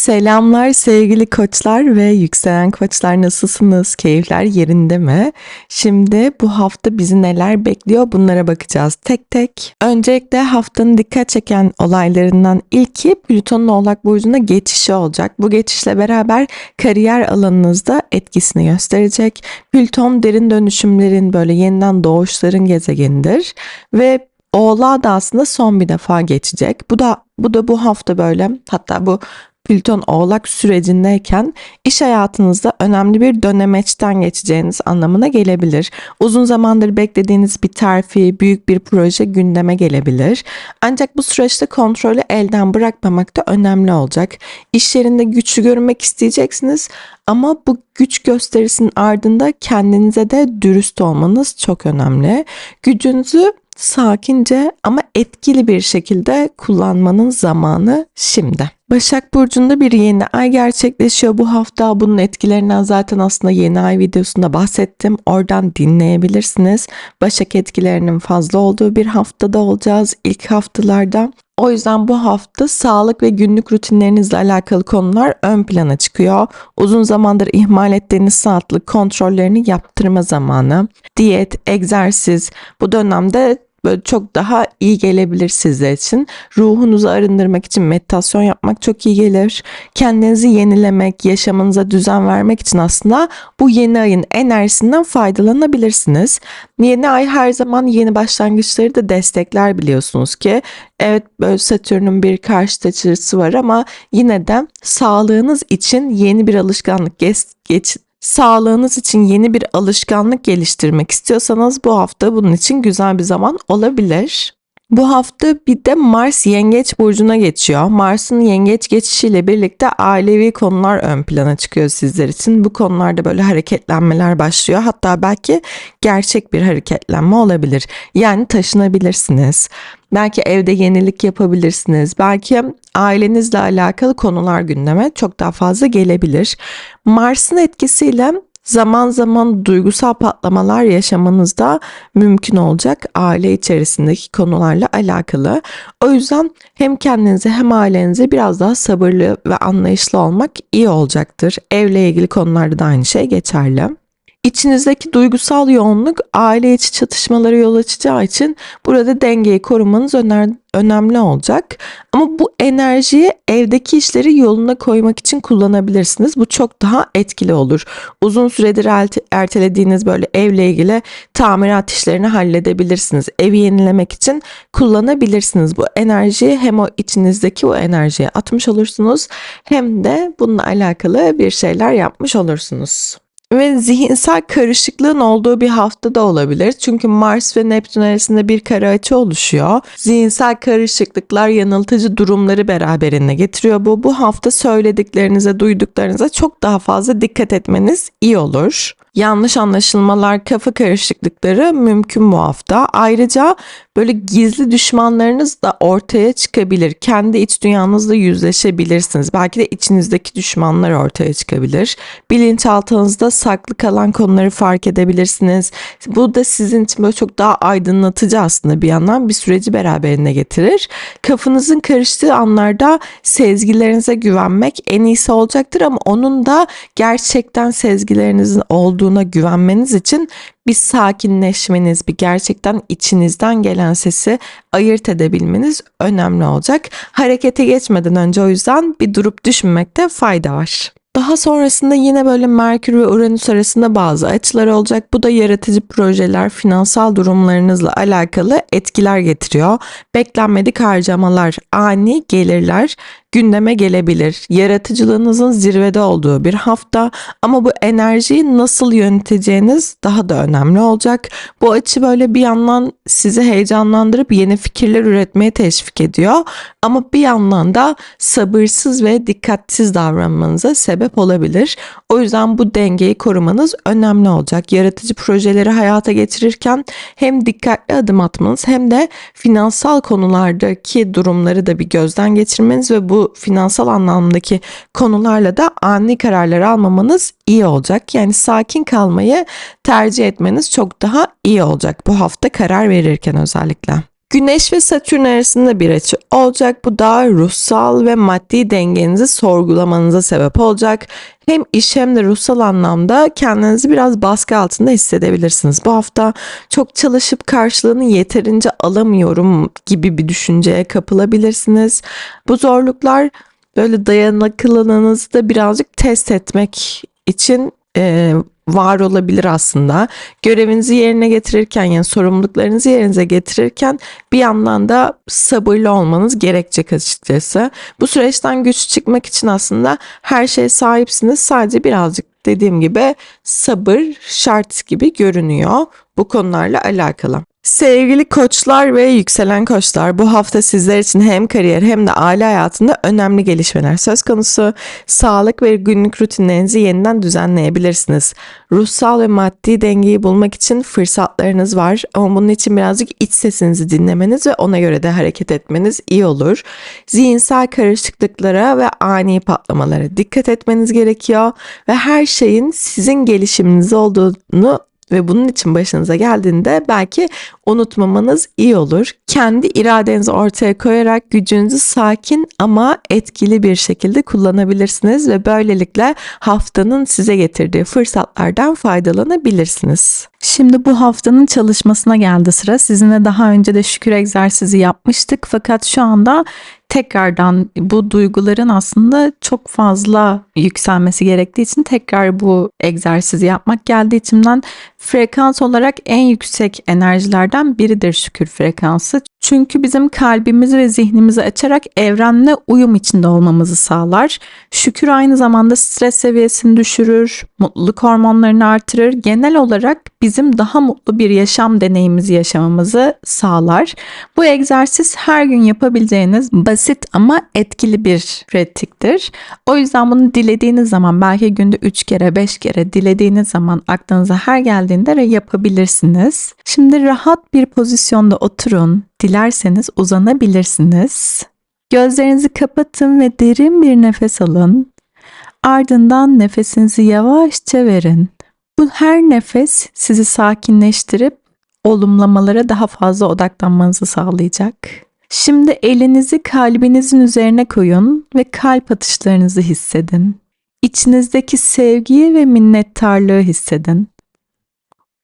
Selamlar sevgili koçlar ve yükselen koçlar nasılsınız? Keyifler yerinde mi? Şimdi bu hafta bizi neler bekliyor bunlara bakacağız tek tek. Öncelikle haftanın dikkat çeken olaylarından ilki Plüton'un Oğlak Burcu'na geçişi olacak. Bu geçişle beraber kariyer alanınızda etkisini gösterecek. Plüton derin dönüşümlerin böyle yeniden doğuşların gezegenidir ve Oğlağa da aslında son bir defa geçecek. Bu da bu da bu hafta böyle hatta bu Plüton Oğlak sürecindeyken iş hayatınızda önemli bir dönemeçten geçeceğiniz anlamına gelebilir. Uzun zamandır beklediğiniz bir terfi, büyük bir proje gündeme gelebilir. Ancak bu süreçte kontrolü elden bırakmamak da önemli olacak. İş yerinde güçlü görünmek isteyeceksiniz ama bu güç gösterisinin ardında kendinize de dürüst olmanız çok önemli. Gücünüzü sakince ama etkili bir şekilde kullanmanın zamanı şimdi. Başak Burcu'nda bir yeni ay gerçekleşiyor bu hafta. Bunun etkilerinden zaten aslında yeni ay videosunda bahsettim. Oradan dinleyebilirsiniz. Başak etkilerinin fazla olduğu bir haftada olacağız ilk haftalarda. O yüzden bu hafta sağlık ve günlük rutinlerinizle alakalı konular ön plana çıkıyor. Uzun zamandır ihmal ettiğiniz sağlık kontrollerini yaptırma zamanı. Diyet, egzersiz bu dönemde böyle çok daha iyi gelebilir sizler için. Ruhunuzu arındırmak için meditasyon yapmak çok iyi gelir. Kendinizi yenilemek, yaşamınıza düzen vermek için aslında bu yeni ayın enerjisinden faydalanabilirsiniz. Yeni ay her zaman yeni başlangıçları da destekler biliyorsunuz ki. Evet böyle Satürn'ün bir karşı açısı var ama yine de sağlığınız için yeni bir alışkanlık geç, Sağlığınız için yeni bir alışkanlık geliştirmek istiyorsanız bu hafta bunun için güzel bir zaman olabilir. Bu hafta bir de Mars Yengeç burcuna geçiyor. Mars'ın Yengeç geçişiyle birlikte ailevi konular ön plana çıkıyor sizler için. Bu konularda böyle hareketlenmeler başlıyor. Hatta belki gerçek bir hareketlenme olabilir. Yani taşınabilirsiniz. Belki evde yenilik yapabilirsiniz. Belki ailenizle alakalı konular gündeme çok daha fazla gelebilir. Mars'ın etkisiyle zaman zaman duygusal patlamalar yaşamanızda mümkün olacak aile içerisindeki konularla alakalı. O yüzden hem kendinize hem ailenize biraz daha sabırlı ve anlayışlı olmak iyi olacaktır. Evle ilgili konularda da aynı şey geçerli. İçinizdeki duygusal yoğunluk aile içi çatışmaları yol açacağı için burada dengeyi korumanız öner önemli olacak. Ama bu enerjiyi evdeki işleri yoluna koymak için kullanabilirsiniz. Bu çok daha etkili olur. Uzun süredir ertelediğiniz böyle evle ilgili tamirat işlerini halledebilirsiniz. Evi yenilemek için kullanabilirsiniz. Bu enerjiyi hem o içinizdeki o enerjiye atmış olursunuz hem de bununla alakalı bir şeyler yapmış olursunuz ve zihinsel karışıklığın olduğu bir hafta da olabilir. Çünkü Mars ve Neptün arasında bir kare açı oluşuyor. Zihinsel karışıklıklar yanıltıcı durumları beraberinde getiriyor. Bu bu hafta söylediklerinize, duyduklarınıza çok daha fazla dikkat etmeniz iyi olur yanlış anlaşılmalar, kafa karışıklıkları mümkün bu hafta. Ayrıca böyle gizli düşmanlarınız da ortaya çıkabilir. Kendi iç dünyanızla yüzleşebilirsiniz. Belki de içinizdeki düşmanlar ortaya çıkabilir. Bilinçaltınızda saklı kalan konuları fark edebilirsiniz. Bu da sizin için böyle çok daha aydınlatıcı aslında bir yandan bir süreci beraberinde getirir. Kafanızın karıştığı anlarda sezgilerinize güvenmek en iyisi olacaktır ama onun da gerçekten sezgilerinizin olduğuna güvenmeniz için bir sakinleşmeniz, bir gerçekten içinizden gelen sesi ayırt edebilmeniz önemli olacak. Harekete geçmeden önce o yüzden bir durup düşünmekte fayda var. Daha sonrasında yine böyle Merkür ve Uranüs arasında bazı açılar olacak. Bu da yaratıcı projeler, finansal durumlarınızla alakalı etkiler getiriyor. Beklenmedik harcamalar, ani gelirler gündeme gelebilir. Yaratıcılığınızın zirvede olduğu bir hafta ama bu enerjiyi nasıl yöneteceğiniz daha da önemli olacak. Bu açı böyle bir yandan sizi heyecanlandırıp yeni fikirler üretmeye teşvik ediyor ama bir yandan da sabırsız ve dikkatsiz davranmanıza sebep olabilir. O yüzden bu dengeyi korumanız önemli olacak. Yaratıcı projeleri hayata geçirirken hem dikkatli adım atmanız hem de finansal konulardaki durumları da bir gözden geçirmeniz ve bu finansal anlamdaki konularla da ani kararlar almamanız iyi olacak. Yani sakin kalmayı tercih etmeniz çok daha iyi olacak bu hafta karar verirken özellikle. Güneş ve Satürn arasında bir açı olacak. Bu da ruhsal ve maddi dengenizi sorgulamanıza sebep olacak. Hem iş hem de ruhsal anlamda kendinizi biraz baskı altında hissedebilirsiniz. Bu hafta çok çalışıp karşılığını yeterince alamıyorum gibi bir düşünceye kapılabilirsiniz. Bu zorluklar böyle dayanıklılığınızı da birazcık test etmek için e, var olabilir aslında. Görevinizi yerine getirirken yani sorumluluklarınızı yerinize getirirken bir yandan da sabırlı olmanız gerekecek açıkçası. Bu süreçten güç çıkmak için aslında her şeye sahipsiniz. Sadece birazcık dediğim gibi sabır şart gibi görünüyor bu konularla alakalı. Sevgili koçlar ve yükselen koçlar bu hafta sizler için hem kariyer hem de aile hayatında önemli gelişmeler söz konusu. Sağlık ve günlük rutinlerinizi yeniden düzenleyebilirsiniz. Ruhsal ve maddi dengeyi bulmak için fırsatlarınız var ama bunun için birazcık iç sesinizi dinlemeniz ve ona göre de hareket etmeniz iyi olur. Zihinsel karışıklıklara ve ani patlamalara dikkat etmeniz gerekiyor ve her şeyin sizin gelişiminiz olduğunu ve bunun için başınıza geldiğinde belki unutmamanız iyi olur. Kendi iradenizi ortaya koyarak gücünüzü sakin ama etkili bir şekilde kullanabilirsiniz ve böylelikle haftanın size getirdiği fırsatlardan faydalanabilirsiniz. Şimdi bu haftanın çalışmasına geldi sıra. Sizinle daha önce de şükür egzersizi yapmıştık fakat şu anda tekrardan bu duyguların aslında çok fazla yükselmesi gerektiği için tekrar bu egzersizi yapmak geldi içimden. Frekans olarak en yüksek enerjilerden biridir şükür frekansı. Çünkü bizim kalbimizi ve zihnimizi açarak evrenle uyum içinde olmamızı sağlar. Şükür aynı zamanda stres seviyesini düşürür, mutluluk hormonlarını artırır. Genel olarak bizim daha mutlu bir yaşam deneyimizi yaşamamızı sağlar. Bu egzersiz her gün yapabileceğiniz basit ama etkili bir pratiktir. O yüzden bunu dilediğiniz zaman belki günde 3 kere 5 kere dilediğiniz zaman aklınıza her geldiğinde de yapabilirsiniz. Şimdi rahat bir pozisyonda oturun. Dilerseniz uzanabilirsiniz. Gözlerinizi kapatın ve derin bir nefes alın. Ardından nefesinizi yavaşça verin. Bu her nefes sizi sakinleştirip olumlamalara daha fazla odaklanmanızı sağlayacak. Şimdi elinizi kalbinizin üzerine koyun ve kalp atışlarınızı hissedin. İçinizdeki sevgiyi ve minnettarlığı hissedin.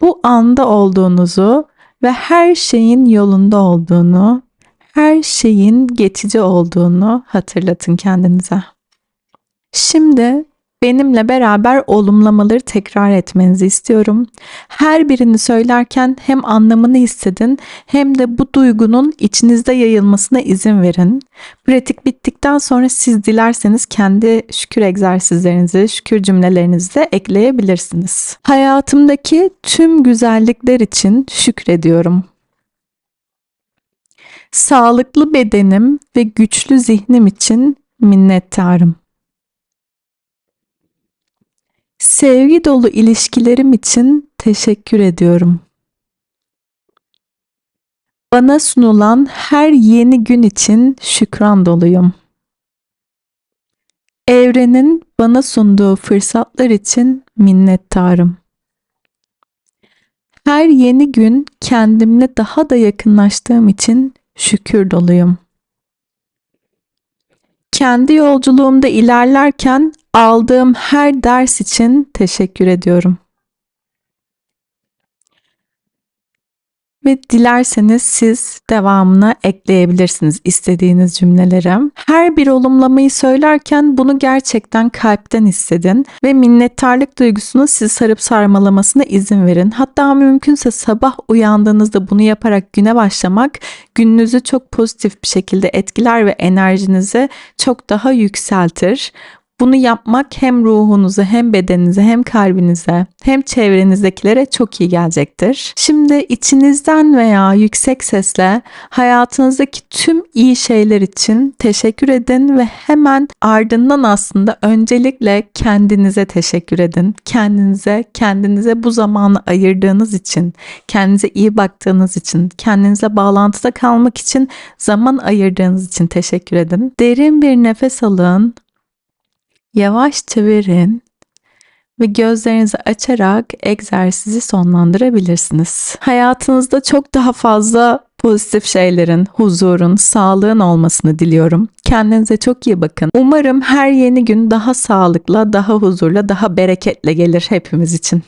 Bu anda olduğunuzu ve her şeyin yolunda olduğunu, her şeyin geçici olduğunu hatırlatın kendinize. Şimdi benimle beraber olumlamaları tekrar etmenizi istiyorum. Her birini söylerken hem anlamını hissedin hem de bu duygunun içinizde yayılmasına izin verin. Pratik bittikten sonra siz dilerseniz kendi şükür egzersizlerinizi, şükür cümlelerinizi de ekleyebilirsiniz. Hayatımdaki tüm güzellikler için şükrediyorum. Sağlıklı bedenim ve güçlü zihnim için minnettarım. Sevgi dolu ilişkilerim için teşekkür ediyorum. Bana sunulan her yeni gün için şükran doluyum. Evrenin bana sunduğu fırsatlar için minnettarım. Her yeni gün kendimle daha da yakınlaştığım için şükür doluyum. Kendi yolculuğumda ilerlerken aldığım her ders için teşekkür ediyorum. Ve dilerseniz siz devamına ekleyebilirsiniz istediğiniz cümleleri. Her bir olumlamayı söylerken bunu gerçekten kalpten hissedin ve minnettarlık duygusunu sizi sarıp sarmalamasına izin verin. Hatta mümkünse sabah uyandığınızda bunu yaparak güne başlamak gününüzü çok pozitif bir şekilde etkiler ve enerjinizi çok daha yükseltir. Bunu yapmak hem ruhunuza hem bedeninize hem kalbinize hem çevrenizdekilere çok iyi gelecektir. Şimdi içinizden veya yüksek sesle hayatınızdaki tüm iyi şeyler için teşekkür edin ve hemen ardından aslında öncelikle kendinize teşekkür edin. Kendinize, kendinize bu zamanı ayırdığınız için, kendinize iyi baktığınız için, kendinize bağlantıda kalmak için zaman ayırdığınız için teşekkür edin. Derin bir nefes alın. Yavaşça verin ve gözlerinizi açarak egzersizi sonlandırabilirsiniz. Hayatınızda çok daha fazla pozitif şeylerin, huzurun, sağlığın olmasını diliyorum. Kendinize çok iyi bakın. Umarım her yeni gün daha sağlıkla, daha huzurla, daha bereketle gelir hepimiz için.